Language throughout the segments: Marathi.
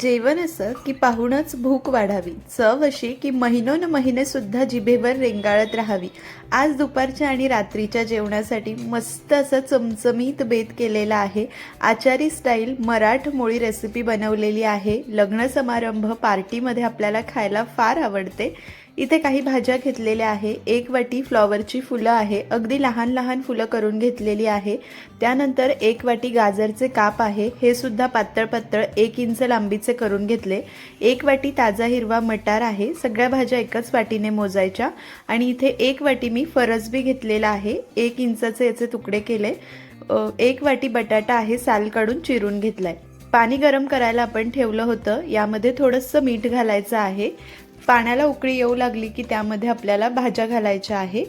जेवण असं की पाहूनच भूक वाढावी. चव अशी की महिनोन महिने सुद्धा जिभेवर रेंगाळत राहावी. आज दुपारच्या आणि रात्रीच्या जेवणासाठी मस्त असं चमचमीत बेत केलेला आहे. आचारी स्टाईल मराठमोळी रेसिपी बनवलेली आहे. लग्न समारंभ पार्टीमध्ये आपल्याला खायला फार आवडते. इथे काही भाज्या घेतलेल्या आहे. एक वाटी फ्लॉवरची फुलं आहे. अगदी लहान लहान फुलं करून घेतलेली आहे. त्यानंतर एक वाटी गाजरचे काप आहे. हे सुद्धा पातळ पातळ एक इंच लांबीचे करून घेतले. एक वाटी ताजा हिरवा मटार आहे. सगळ्या भाज्या एकाच वाटीने मोजायच्या. आणि इथे एक वाटी मी फरसबी घेतलेला आहे. एक इंचाचे याचे तुकडे केले. एक वाटी बटाटा आहे साल काढून चिरून घेतलाय. पाणी गरम करायला आपण ठेवलं होतं. यामध्ये थोडंसं मीठ घालायचं आहे. पाण्याला उकळी येऊ लागली की त्यामध्ये आपल्याला भाज्या घालायच्या आहे.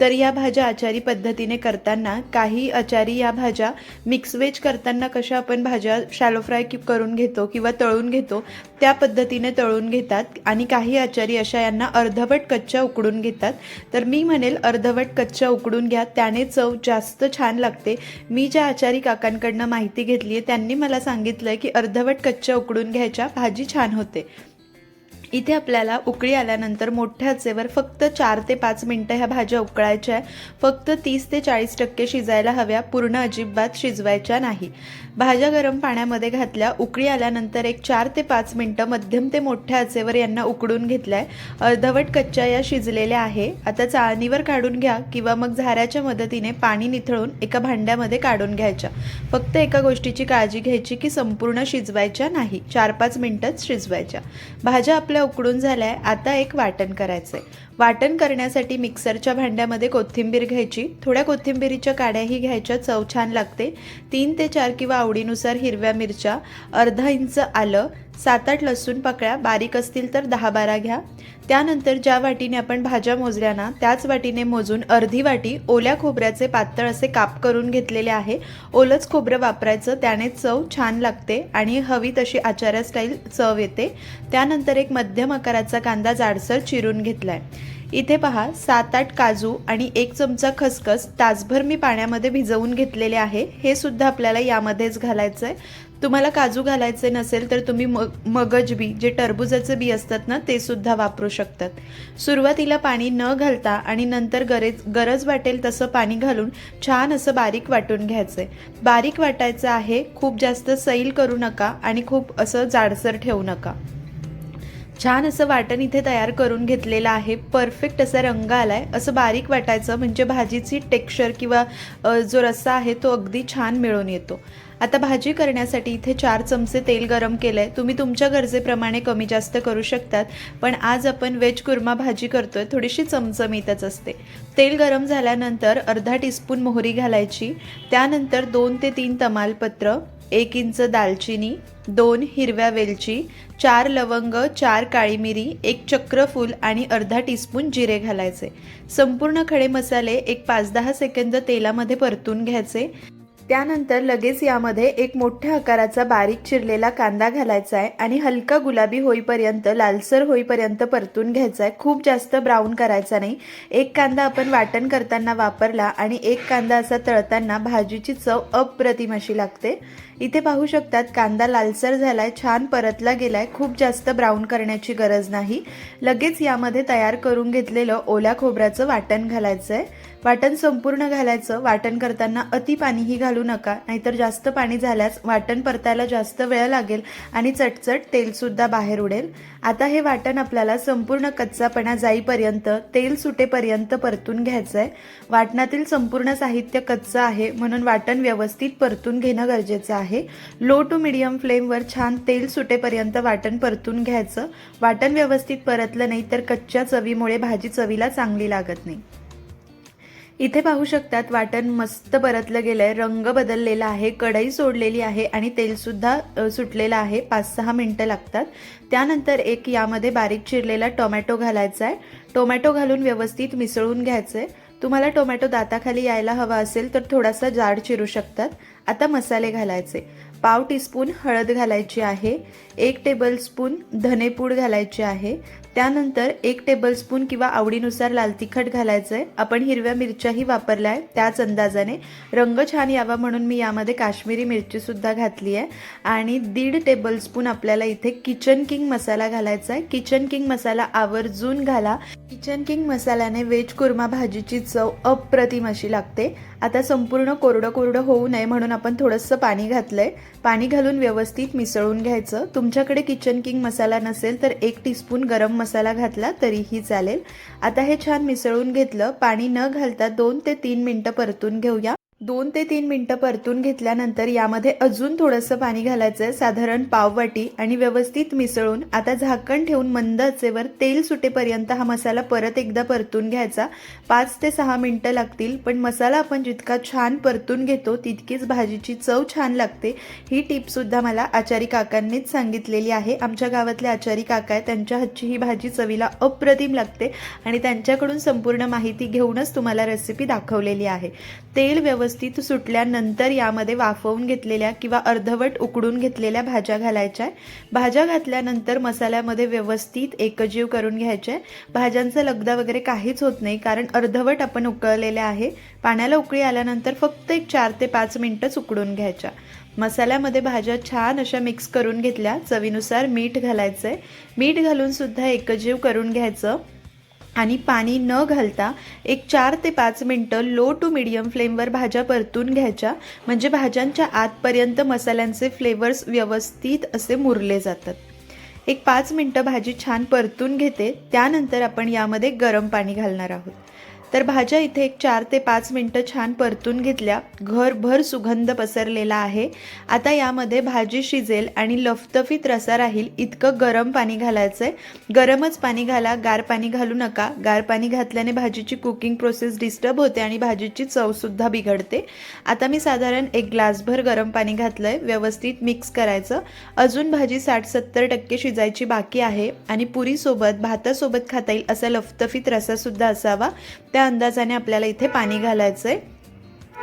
तर या भाज्या आचारी पद्धतीने करताना काही आचारी या भाज्या मिक्स वेज करताना कशा आपण भाज्या शॅलो फ्राय करून घेतो किंवा तळून घेतो त्या पद्धतीने तळून घेतात. आणि काही आचारी अशा यांना अर्धवट कच्च्या उकडून घेतात. तर मी म्हणेल अर्धवट कच्च्या उकडून घ्या त्याने चव जास्त छान लागते. मी ज्या आचारी काकांकडनं माहिती घेतली आहे त्यांनी मला सांगितलं की अर्धवट कच्च्या उकडून घ्यायच्या भाजी छान होते. इथे आपल्याला उकळी आल्यानंतर मोठ्या आचेवर फक्त चार ते पाच मिनटं ह्या भाज्या उकळायच्या आहे फक्त तीस ते चाळीस टक्के शिजायला हव्या पूर्ण अजिबात शिजवायच्या नाही. भाज्या गरम पाण्यामध्ये घातल्या उकळी आल्यानंतर एक चार ते पाच मिनटं मध्यम ते मोठ्या आचेवर यांना उकडून घेतलाय. अर्धवट कच्च्या या शिजलेल्या आहे. आता चाळणीवर काढून घ्या किंवा मग झाऱ्याच्या मदतीने पाणी निथळून एका भांड्यामध्ये काढून घ्यायच्या. फक्त एका गोष्टीची काळजी घ्यायची की संपूर्ण शिजवायच्या नाही. चार पाच मिनटंच शिजवायच्या. भाज्या आपल्या उकडून झाल्या आता एक वाटण करायचंय. वाटण करण्यासाठी मिक्सरच्या भांड्यामध्ये कोथिंबीर घ्यायची. थोड्या कोथिंबीरीच्या काड्याही घ्यायच्या चव छान लागते. तीन ते चार किंवा आवडीनुसार हिरव्या मिरच्या अर्धा इंच आलं सात आठ लसूण पाकळ्या बारीक असतील तर दहा बारा घ्या. त्यानंतर ज्या वाटीने आपण भाज्या मोजल्या ना त्याच वाटीने मोजून अर्धी वाटी ओल्या खोबऱ्याचे पातळ असे काप करून घेतलेले आहे. ओलंच खोबरं वापरायचं त्याने चव छान लागते आणि हवी तशी आचार्या स्टाईल चव येते. त्यानंतर एक मध्यम आकाराचा कांदा जाडसर चिरून घेतलाय. इथे पहा सात आठ काजू आणि एक चमचा खसखस तासभर मी पाण्यामध्ये भिजवून घेतलेले आहे. हे सुद्धा आपल्याला यामध्येच घालायचं आहे तुम्हाला काजू घालायचे नसेल तर तुम्ही मग मगज बी जे टरबुजाचं बी असतात ना ते सुद्धा वापरू शकतात. सुरुवातीला पाणी न घालता आणि नंतर गरज गरज वाटेल तसं पाणी घालून छान असं बारीक वाटून घ्यायचं आहे बारीक वाटायचं आहे खूप जास्त सैल करू नका आणि खूप असं जाडसर ठेवू नका. छान असं वाटण इथे तयार करून घेतलेलं आहे. परफेक्ट असा रंग आलाय. असं बारीक वाटायचं. म्हणजे भाजीची टेक्स्चर किंवा जो रस्सा आहे तो अगदी छान मिळून येतो. आता भाजी करण्यासाठी इथे चार चमचे तेल गरम केलं आहे तुम्ही तुमच्या गरजेप्रमाणे कमी जास्त करू शकतात. पण आज आपण व्हेज कुर्मा भाजी करतोय. थोडीशी चमचमीतच असते. तेल गरम झाल्यानंतर अर्धा टीस्पून मोहरी घालायची. त्यानंतर दोन ते तीन तमालपत्र एक इंच दालचिनी दोन हिरव्या वेलची चार लवंग चार काळी मिरी एक चक्रफूल आणि अर्धा टीस्पून जिरे घालायचे. संपूर्ण खडे मसाले एक पाच दहा सेकंद तेलामध्ये परतून घ्यायचे. त्यानंतर लगेच यामध्ये एक मोठ्या आकाराचा बारीक चिरलेला कांदा घालायचा आहे आणि हलका गुलाबी होईपर्यंत लालसर होईपर्यंत परतून घ्यायचा आहे खूप जास्त ब्राऊन करायचा नाही. एक कांदा आपण वाटण करताना वापरला आणि एक कांदा असा तळताना भाजीची चव अप्रतिम अशी लागते. इथे पाहू शकतात कांदा लालसर झालाय छान परतला गेलाय. खूप जास्त ब्राऊन करण्याची गरज नाही. लगेच यामध्ये तयार करून घेतलेलं ओल्या खोबऱ्याचं वाटण घालायचं आहे वाटण संपूर्ण घालायचं. वाटण करताना अति पाणीही घाल नका नाहीतर जास्त पाणी झाल्यास वाटण परतायला जास्त वेळ लागेल आणि चटचट तेलसुद्धा बाहेर उडेल. आता हे वाटण आपल्याला संपूर्ण कच्चापणा जाईपर्यंत तेल सुटेपर्यंत परतून घ्यायचं आहे वाटणातील संपूर्ण साहित्य कच्चं आहे म्हणून वाटण व्यवस्थित परतून घेणं गरजेचं आहे. लो टू मिडियम फ्लेमवर छान तेल सुटेपर्यंत वाटण परतून घ्यायचं. वाटण व्यवस्थित परतलं नाही तर कच्च्या चवीमुळे भाजी चवीला चांगली लागत नाही. इथे पाहू शकतात वाटण मस्त परतलं गेलंय रंग बदललेला आहे कढई सोडलेली आहे आणि तेलसुद्धा सुद्धा सुटलेलं आहे पाच सहा मिनटं लागतात. त्यानंतर एक यामध्ये बारीक चिरलेला टोमॅटो घालायचा आहे. टोमॅटो घालून व्यवस्थित मिसळून घ्यायचं आहे तुम्हाला टोमॅटो दाताखाली यायला हवा असेल तर थोडासा जाड चिरू शकतात. आता मसाले घालायचे. पाव टीस्पून हळद घालायची आहे एक टेबलस्पून धनेपूड घालायची आहे त्यानंतर एक टेबलस्पून किंवा आवडीनुसार लाल तिखट घालायचं आहे आपण हिरव्या मिरच्याही वापरल्या आहे त्याच अंदाजाने. रंग छान यावा म्हणून मी यामध्ये काश्मीरी मिरचीसुद्धा घातली आहे आणि दीड टेबलस्पून आपल्याला इथे किचन किंग मसाला घालायचा आहे किचन किंग मसाला आवर्जून घाला. किचन किंग मसाल्याने व्हेज कुर्मा भाजीची चव अप्रतिम अशी लागते. आता संपूर्ण कोरडं कोरडं होऊ नये म्हणून आपण थोडंसं पाणी घातलं आहे पाणी घालून व्यवस्थित मिसळून घ्यायचं. तुमच्याकडे किचन किंग मसाला नसेल तर एक टीस्पून गरम मसाला घातला तरीही चालेल. आता हे छान मिसळून घेतलं. पाणी न घालता दोन ते तीन मिनटं परतून घेऊया. दोन ते तीन मिनटं परतून घेतल्यानंतर यामध्ये अजून थोडंसं पाणी घालायचं आहे साधारण पाववाटी आणि व्यवस्थित मिसळून आता झाकण ठेवून मंद आचेवर तेल सुटेपर्यंत हा मसाला परत एकदा परतून घ्यायचा. पाच ते सहा मिनटं लागतील पण मसाला आपण जितका छान परतून घेतो तितकीच भाजीची चव छान लागते. ही टिपसुद्धा मला आचारी काकांनीच सांगितलेली आहे. आमच्या गावातले आचारी काका आहे त्यांच्या हातची ही भाजी चवीला अप्रतिम लागते आणि त्यांच्याकडून संपूर्ण माहिती घेऊनच तुम्हाला रेसिपी दाखवलेली आहे. तेल व्यवस्थित सुटल्यानंतर यामध्ये वाफवून घेतलेल्या किंवा अर्धवट उकडून घेतलेल्या भाज्या घालायच्या आहे भाज्या घातल्यानंतर मसाल्यामध्ये व्यवस्थित एकजीव करून घ्यायचे आहे भाज्यांचा लगदा वगैरे काहीच होत नाही कारण अर्धवट आपण उकळलेले आहे. पाण्याला उकळी आल्यानंतर फक्त एक चार ते पाच मिनटंच उकडून घ्यायच्या मसाल्यामध्ये भाज्या छान अशा मिक्स करून घेतल्या. चवीनुसार मीठ घालायचं आहे मीठ घालून सुद्धा एकजीव करून घ्यायचं. आणि पाणी न घालता एक चार ते पाच मिनटं लो टू मिडियम फ्लेमवर भाज्या परतून घ्यायच्या. म्हणजे भाज्यांच्या आतपर्यंत मसाल्यांचे फ्लेवर्स व्यवस्थित असे मुरले जातात. एक पाच मिनटं भाजी छान परतून घेते. त्यानंतर आपण यामध्ये गरम पाणी घालणार आहोत. तर भाज्या इथे एक चार ते पाच मिनटं छान परतून घेतल्या. घरभर सुगंध पसरलेला आहे. आता यामध्ये भाजी शिजेल आणि लफतफीत रसा राहील. इतकं गरम पाणी घालायचं आहे गरमच पाणी घाला गार पाणी घालू नका. गार पाणी घातल्याने भाजीची कुकिंग प्रोसेस डिस्टर्ब होते आणि भाजीची चवसुद्धा बिघडते. आता मी साधारण एक ग्लासभर गरम पाणी घातलं आहे व्यवस्थित मिक्स करायचं. अजून भाजी साठ सत्तर टक्के शिजायची बाकी आहे आणि पुरीसोबत भातासोबत खाता येईल असा लफतफीत रसासुद्धा असावा. त्या अंदाजाने आपल्याला इथे पाणी घालायचं आहे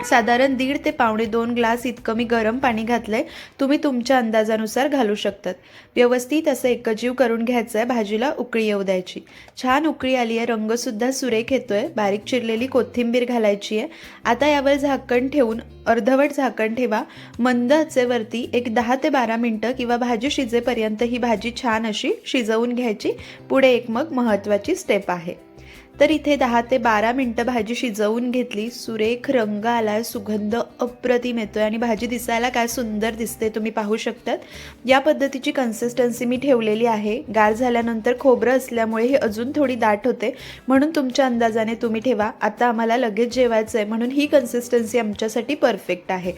साधारण दीड ते पावणे दोन ग्लास इतकं मी गरम पाणी घातलं आहे तुम्ही तुमच्या अंदाजानुसार घालू शकतात. व्यवस्थित असं एकजीव करून घ्यायचं आहे भाजीला उकळी येऊ द्यायची. छान उकळी आली आहे रंगसुद्धा सुरेख येतो आहे बारीक चिरलेली कोथिंबीर घालायची आहे. आता यावर झाकण ठेवून अर्धवट झाकण ठेवा. मंद आचेवरती एक दहा ते बारा मिनटं किंवा भाजी शिजेपर्यंत ही भाजी छान अशी शिजवून घ्यायची. पुढे एक मग महत्त्वाची स्टेप आहे. तर इथे दहा ते बारा मिनटं भाजी शिजवून घेतली. सुरेख रंग आला सुगंध अप्रतिम येतोय आणि भाजी दिसायला काय सुंदर दिसते तुम्ही पाहू शकतात. या पद्धतीची कन्सिस्टन्सी मी ठेवलेली आहे. गार झाल्यानंतर खोबरं असल्यामुळे ही अजून थोडी दाट होते. म्हणून तुमच्या अंदाजाने तुम्ही ठेवा. आता आम्हाला लगेच जेवायचं आहे म्हणून ही कन्सिस्टन्सी आमच्यासाठी परफेक्ट आहे.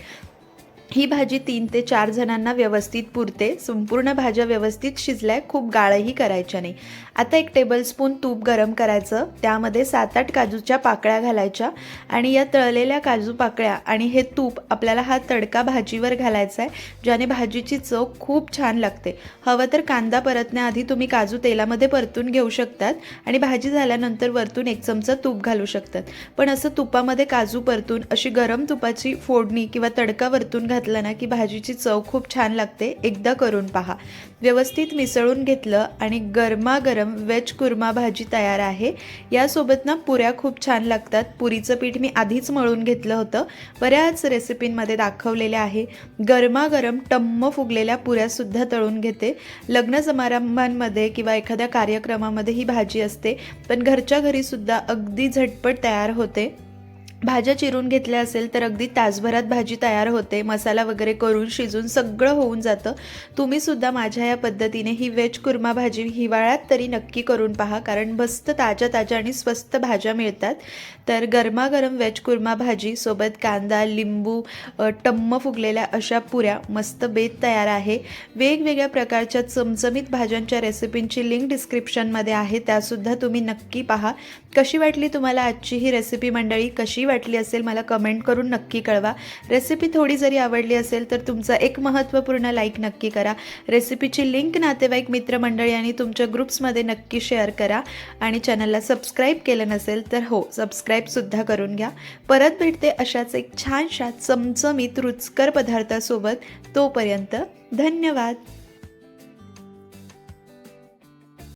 ही भाजी तीन ते चार जणांना व्यवस्थित पुरते. संपूर्ण भाज्या व्यवस्थित शिजल्या खूप गाळही करायच्या नाही. आता एक टेबलस्पून तूप गरम करायचं. त्यामध्ये सात आठ काजूच्या पाकळ्या घालायच्या आणि या तळलेल्या काजू पाकळ्या आणि हे तूप आपल्याला हा तडका भाजीवर घालायचा आहे ज्याने भाजीची चव खूप छान लागते. हवं तर कांदा परतण्याआधी तुम्ही काजू तेलामध्ये परतून घेऊ शकतात आणि भाजी झाल्यानंतर वरतून एक चमचा तूप घालू शकतात. पण असं तुपामध्ये काजू परतून अशी गरम तुपाची फोडणी किंवा तडका वरतून घातला ना की भाजीची चव खूप छान लागते एकदा करून पहा. व्यवस्थित मिसळून घेतलं आणि गरमागरम वेज कुर्मा भाजी तयार आहे. यासोबत ना पुऱ्या खूप छान लागतात. पुरीचं पीठ मी आधीच मळून घेतलं होतं. बऱ्याच रेसिपींमध्ये दाखवलेल्या आहे. गरमागरम टम्म फुगलेल्या पुऱ्यासुद्धा तळून घेते. लग्न समारंभांमध्ये किंवा एखाद्या कार्यक्रमामध्ये ही भाजी असते पण घरच्या घरीसुद्धा अगदी झटपट तयार होते. भाज्या चिरून घेतल्या असेल तर अगदी तासभरात भाजी तयार होते. मसाला वगैरे करून शिजून सगळं होऊन जातं. तुम्हीसुद्धा माझ्या या पद्धतीने ही व्हेज कुर्मा भाजी हिवाळ्यात तरी नक्की करून पहा कारण मस्त ताज्या ताज्या आणि स्वस्त भाज्या मिळतात. तर गरमागरम व्हेज कुर्मा भाजी सोबत कांदा लिंबू टम्म फुगलेल्या अशा पुऱ्या मस्त बेत तयार आहे. वेगवेगळ्या प्रकारच्या चमचमीत भाज्यांच्या रेसिपींची लिंक डिस्क्रिप्शनमध्ये आहे. त्यासुद्धा तुम्ही नक्की पहा. कशी वाटली तुम्हाला आजची ही रेसिपी मंडळी? कशी वाटली असेल मला कमेंट करून नक्की कळवा. रेसिपी थोडी जरी आवडली असेल तर तुमचा एक महत्त्वपूर्ण लाईक नक्की करा. रेसिपीची लिंक नातेवाईक मित्रमंडळी आणि तुमच्या ग्रुप्समध्ये नक्की शेअर करा. आणि चॅनलला सबस्क्राईब केलं नसेल तर हो सबस्क्राईबसुद्धा करून घ्या. परत भेटते अशाच एक छानशा चमचमीत रुचकर पदार्थासोबत. तोपर्यंत धन्यवाद.